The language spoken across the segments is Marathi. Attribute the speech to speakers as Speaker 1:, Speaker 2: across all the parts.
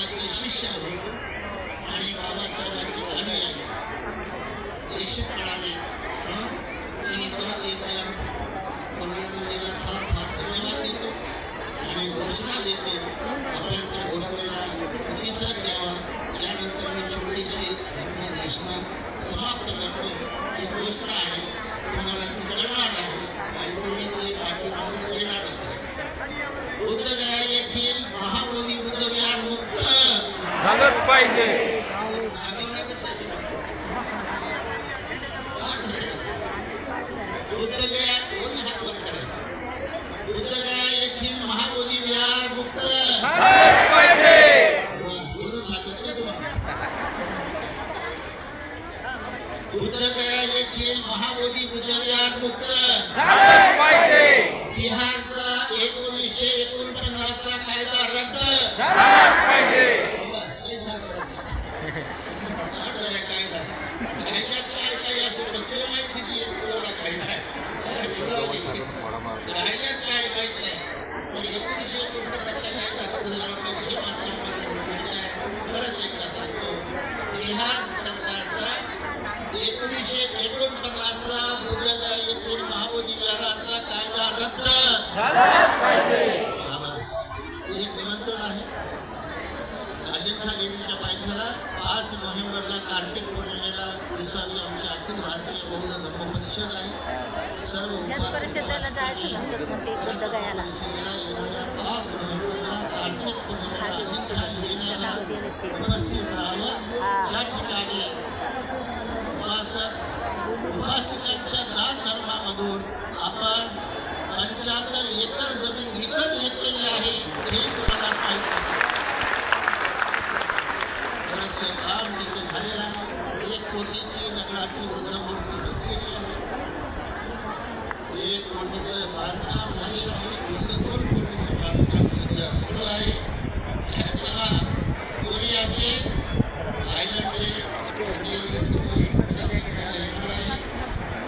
Speaker 1: बुद्धाचे शिष्य आहे आणि बाबासाहेबांची गाणी आहे निश्चितपणाने हं, मी परत एकदा पंढरपूरला फार फार धन्यवाद देतो आणि घोषणा देतो आपण त्या घोषणेला प्रतिसाद द्यावा यानंतर मी छोटीशी धर्मदेशना समाप्त करतो ही घोषणा आहे तुम्हाला ती कळणार आहे आणि तुम्ही ते पाठीमागून देणारच आहे बुद्धगया येथील महाबोधी बुद्ध विहार मुक्त
Speaker 2: झालंच पाहिजे
Speaker 1: बुद्धगया दोन्ही हात वर करायचे बुद्धगया येथील महाबोधी विहार मुक्त
Speaker 2: झालंच पाहिजे
Speaker 1: दोनच हात आहेत ना तुम्हाला. बुद्धगया येथील महाबोधी बुद्ध विहार मुक्त
Speaker 2: झालंच पाहिजे.
Speaker 1: बिहारचा एकोणीसशे एकोणपन्नासचा कायदा रद्द
Speaker 2: झालंच पाहिजे
Speaker 1: बस, काही सांगा. आठ झाल्या कायदा. कायद्यात काय काय असं फक्त माहिती की एवढा कायदा आहे. काय वेगळं नाही. कायद्यात काय माहीत नाही. पण एकोणीसशे एकोणपन्नासचा कायदा रद्द झाला पाहिजे हे मात्र आम्हाला माहीत आहे. परत एकदा सांगतो बिहार सरकारचा एकोणीसशे एकोणपन्नासचा बुद्धगया येथील महाबोधी विहाराचा कायदा रद्द
Speaker 2: झालंच पाहिजे
Speaker 1: आवाज एक निमंत्रण आहे अजिंठा देवीच्या पायथ्याला पाच नोव्हेंबरला कार्तिक पौर्णिमेला दिसावी आमची अखिल भारतीय बौद्ध धर्म परिषद आहे.
Speaker 3: याच परिषदेला जायचं नंतर मग ते
Speaker 1: दान धर्मामधून आपण पंच्याहत्तर एकर जमीन विकत घेतलेली आहे हे. तुम्हाला माहीत बरंचसं काम तिथे झालेलं आहे एक कोटीची दगडाची वृद्ध मूर्ती बसलेली आहे एक कोटीचं बांधकाम झालेलं आहे दुसरं दोन कोटीचं बांधकाम सध्या सुरू आहे तेव्हा कोरियाचे थायलंडचे इंडियनचे या संख्येने येणार आहे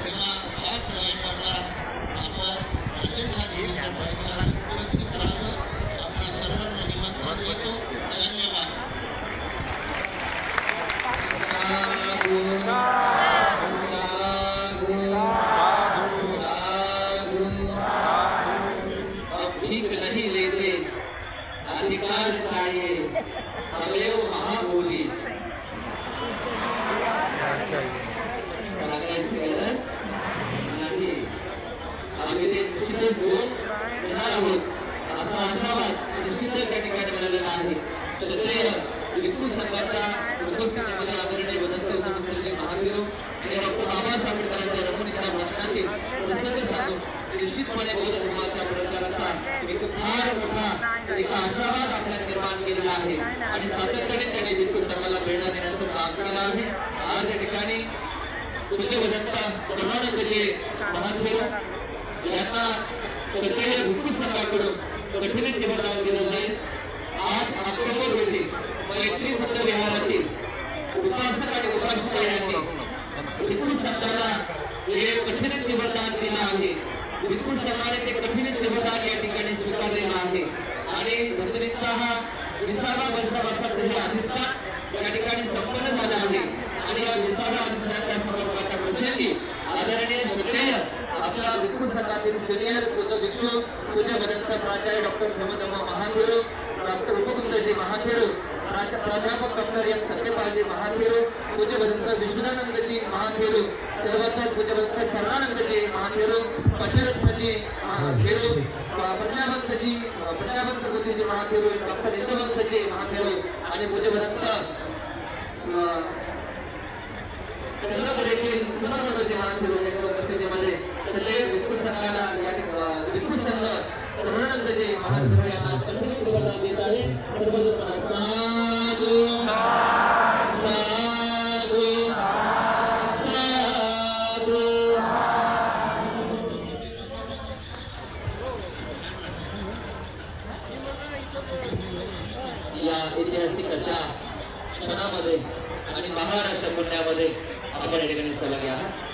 Speaker 1: तेव्हा पाच नोव्हेंबरला आपण अजिंठा देवीच्या पायथ्याला उपस्थित राहावं आपल्या सर्वांना निमंत्रण देतो धन्यवाद साधू साधू साधू अब भीख नहीं लेते अधिकार चाहिए हमेव महाबोली सांगायची गरज नाही आम्ही ते सिद्ध घेऊन येणार आहोत असा आशावाद सिद्ध त्या ठिकाणी मिळालेला आहे क्षत्रिय लिकू संघाच्या उपस्थितीमध्ये आदरणीय वदंत मुख्यमंत्री महावीर आणि डॉक्टर बाबासाहेब आंबेडकरांच्या रमणीच्या भाषणातील प्रसंग सांगून निश्चितपणे बौद्ध धर्माच्या प्रचाराचा एक फार मोठा एक आशावाद आपल्यात निर्माण केलेला आहे. आणि सातत्याने त्याने हिंदू संघाला प्रेरणा देण्याचं काम केलं आहे. आज या ठिकाणी पूज्य धर्मानंदजी यांना संघाकडून दिलं जाईल. आठ ऑक्टोबर रोजी मैत्री बुद्ध विहारातील उपासक आणि उपासिका यांनी हिंदू संघाला हे कठीण जीवनदान दिलं आहे. विद्युत सरकारने ते कठीणचे वरदान या ठिकाणी स्वीकारलेला आहे. आणि भक्तरीचा हा विसावा वर्षावर्षाचा तरी अधिष्ठान या ठिकाणी संपन्न झाला आहे. आणि या विसाव्या अधिष्ठानाच्या समर्पणाच्या प्रसंगी आदरणीय श्रेय आपला विद्युत सरकारतील सिनियर बुद्ध पूज्य भदंत प्राचार्य डॉक्टर हेमदम्मा महाथेरो डॉक्टर उपकुंदजी महाथेरो प्राध्यापक डॉक्टर एन सत्यपालजी महाथेरो पूज्य भदंत विश्वदानंदजी महाथेरो सर्वत्र पूज्य भदंत शरणानंदजी महाथेरो पतिरत्नजी महाथेरो प्रज्ञावंतजी प्रज्ञावंत बुद्धीजी महाथेरू डॉक्टर इंद्रवंशजी महाथेरू आणि पूज्य चंद्रपूर येथील सुमरमंडळजी महाथेरू यांच्या उपस्थितीमध्ये सदैव विद्युत संघाला या ठिक- संघ करुणानंदजी महाथेरू यांना कंटिन्यू वरदान देत आहे. सर्वजण साधू! ऐतिहासिक अशा क्षणामध्ये मधे महाराष्ट्र अशा मधे अपन ये ठिकाणी सहभागी आहात.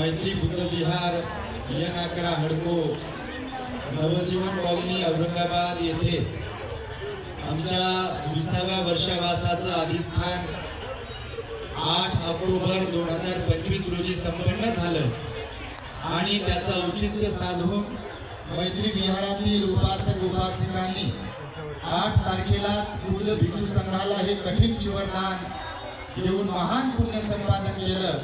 Speaker 4: मैत्री बुद्ध विहार या नाकरा हडको नवजीवन कॉलनी औरंगाबाद येथे आमच्या विसाव्या वर्षावासाचं अधिष्ठान आठ ऑक्टोबर दोन हजार पंचवीस रोजी संपन्न झालं. आणि त्याचं औचित्य साधून मैत्री विहारातील उपासक उपासिकांनी आठ तारखेलाच पूज भिक्षू संघाला हे कठीण चिवरदान देऊन महान पुण्य संपादन केलं.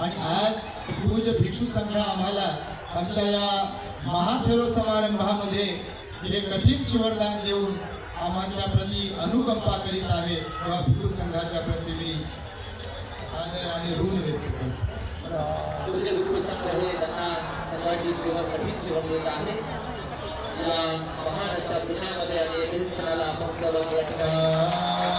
Speaker 4: आणि आज पूज भिक्षू संघ आम्हाला आमच्या या महाथेरो समारंभामध्ये हे कठीण चिवरदान देऊन आम्हाला प्रती अनुकंपा करीत आहे तेव्हा भिक्षू संघाच्या प्रती मी आदर आणि ऋण व्यक्त करतो
Speaker 1: संघ हे त्यांना जीवन कठीण जीवन आहे या महान अशा पुण्यामध्ये आणि क्षणाला आपण सहभागी असणार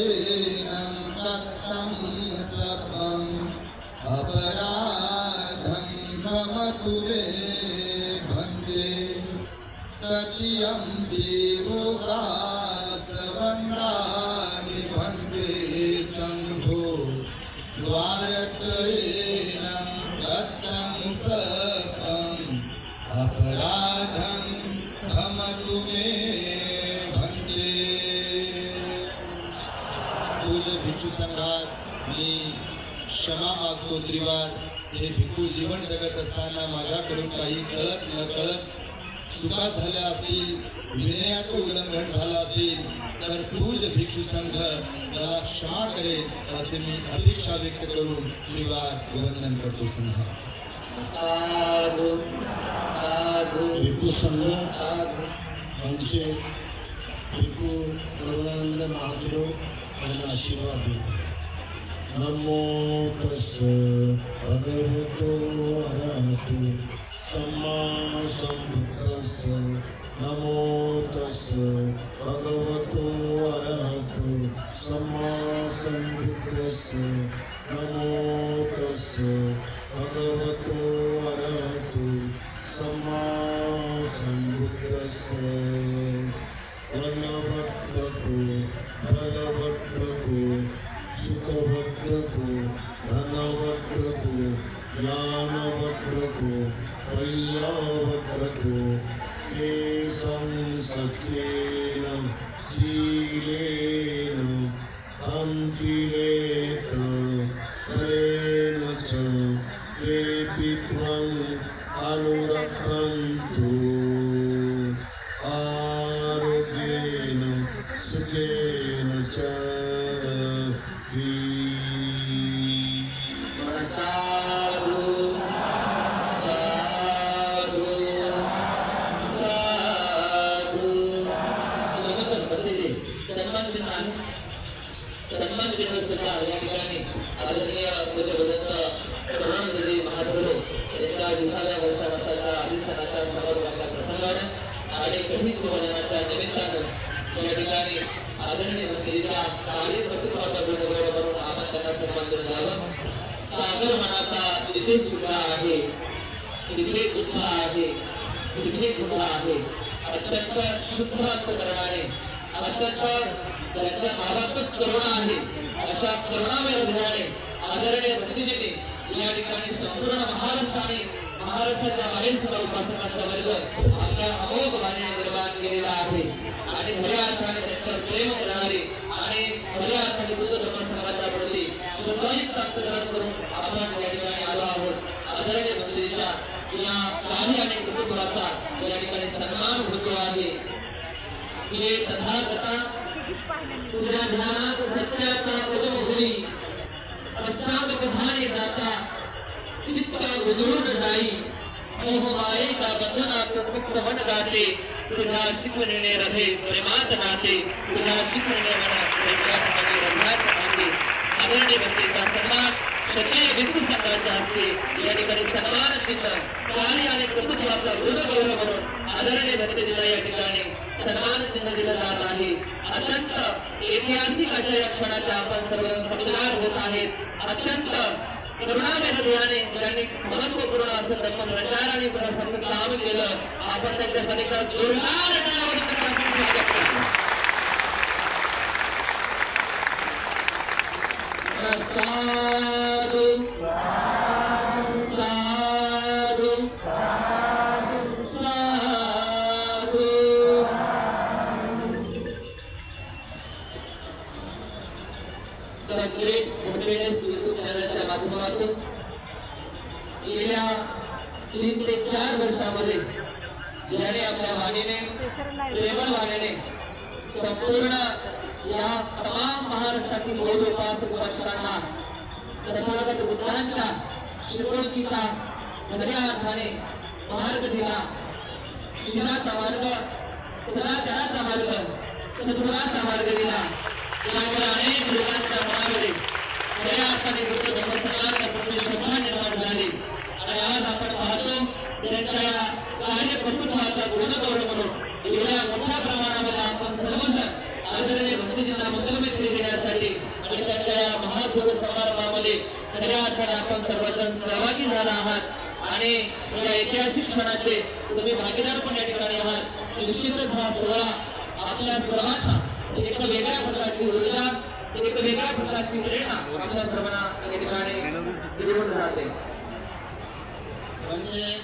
Speaker 4: द्वारत्रयेनं कथं भन्ते तृतीयं विवोकासवन्दामि भन्ते सङ्घो द्वारत्रयेनं दत्तं सकम् अपराधं क्षमतु मे भिक्षू संघास मी क्षमा मागतो त्रिवार. हे भिक्खू जीवन जगत असताना माझ्याकडून काही कळत न कळत चुका झाल्या असतील विनयाचं उल्लंघन झालं असेल तर पूज भिक्षू संघ मला क्षमा करेल असे मी अपेक्षा व्यक्त करून त्रिवार वंदन करतो संघ.
Speaker 1: साधू साधू
Speaker 5: भिक्खू संघ आमचे भिक्खू करुणानंद महाथेरो
Speaker 1: ನನ್ನ ಆಶೀರ್ವಾದಿತ ನಮೋ ತಸ್ಸ ಭಗವತೋ ಅರಹತು ಸಮ್ಮ ಸಂಬುದ್ಧಸ್ಸ ನಮೋ ತಸ್ಸ ಭಗ आदरणीय पूज्य भदंत करुणानंदजी महाप्रभू यांच्या विसाव्या वर्षावासाच्या अधिष्ठानाच्या समारोपाच्या प्रसंगाने आणि कठीण जीवनाच्या निमित्तानं या ठिकाणी आदरणीय भक्तीच्या कार्यकर्तृत्वाचा गुणगौरव करून आपण त्यांना सन्मान देऊन द्यावं सागर मनाचा जिथे सुद्धा आहे तिथे बुद्ध आहे तिथे बुद्ध आहे. अत्यंत शुद्ध अंतकरणाने अत्यंत त्याच्या नावातच करुणा आहे. अशा करुणामय हृदयाने आदरणीय भक्तीजीने या ठिकाणी संपूर्ण महाराष्ट्राने महाराष्ट्राच्या बाहेर सुद्धा उपासकांचा वर्ग आपल्या अमोघ वाणीने निर्माण केलेला आहे. आणि खऱ्या अर्थाने त्यांच्यावर प्रेम करणारे आणि खऱ्या अर्थाने बुद्ध धर्म संघाच्या प्रती श्रद्धायुक्त प्राप्तकरण करून आपण या ठिकाणी आलो आहोत. आदरणीय भक्तीच्या या कार्य आणि कुटुंबाचा या ठिकाणी सन्मान होतो आहे. हे तथागता तुझ्या ध्यानात सत्याचा उदम होई प्रस्ताव प्रभाने जाता चित्त गुजरून जाई मोह मायेचा बंधनात मुक्त मन गाते तुझ्या शिकवणीने रहे प्रेमात नाते तुझ्या शिकवणीने म्हणा प्रेमात नाते रथात नाते. आदरणीय भक्तीचा सन्मान क्षत्रिय भिक्खू संघाच्या हस्ते या ठिकाणी सन्मान चिन्ह कार्य आणि कर्तृत्वाचा गुणगौरव म्हणून आदरणीय भक्तीला या ठिकाणी सन्मान चिन्ह दिलं जात आहे. अत्यंत ऐतिहासिक अशा या क्षणाच्या आपण सर्वजण साक्षीदार होत आहेत. अत्यंत करुणामय हृदयाने त्यांनी महत्त्वपूर्ण असं धर्म प्रचार आणि प्रसाराचं काम केलं. आपण त्यांच्यासाठी का जोरदार साधू. The Great Holiness YouTube चॅनलच्या माध्यमातून गेल्या तीन ते चार वर्षामध्ये ज्याने आपल्या वाणीने प्रेमळ वाणीने संपूर्ण या तमाम महाराष्ट्रातील बौद्ध उपासक उपासकांना तथागत बुद्धांच्या शिकवणुकीचा खऱ्या अर्थाने मार्ग दिला. शिलाचा मार्ग सदाचाराचा मार्ग सद्गुणाचा मार्ग दिला. त्यामुळे अनेक लोकांच्या मनामध्ये खऱ्या अर्थाने बुद्ध धर्मसंघाच्या श्रद्धा निर्माण झाली. आणि आज आपण पाहतो त्यांच्या या कार्यकर्तृत्वाचा गुणगौरव म्हणून एवढ्या मोठ्या प्रमाणामध्ये आपण सर्वजण आदरणीय भक्तीजींना मंगलमैत्री देण्यासाठी आणि त्यांच्या या महाध्वर समारंभामध्ये खऱ्या अर्थाने आपण सर्वजण सहभागी झाला आहात. आणि या ऐतिहासिक क्षणाचे तुम्ही भागीदार पण या ठिकाणी आहात. निश्चितच हा सोहळा आपल्या सर्वांना एक वेगळ्या प्रकारची ऊर्जा एक वेगळ्या प्रकारची प्रेरणा आपल्या सर्वांना या ठिकाणी देऊन जाते.
Speaker 5: म्हणजे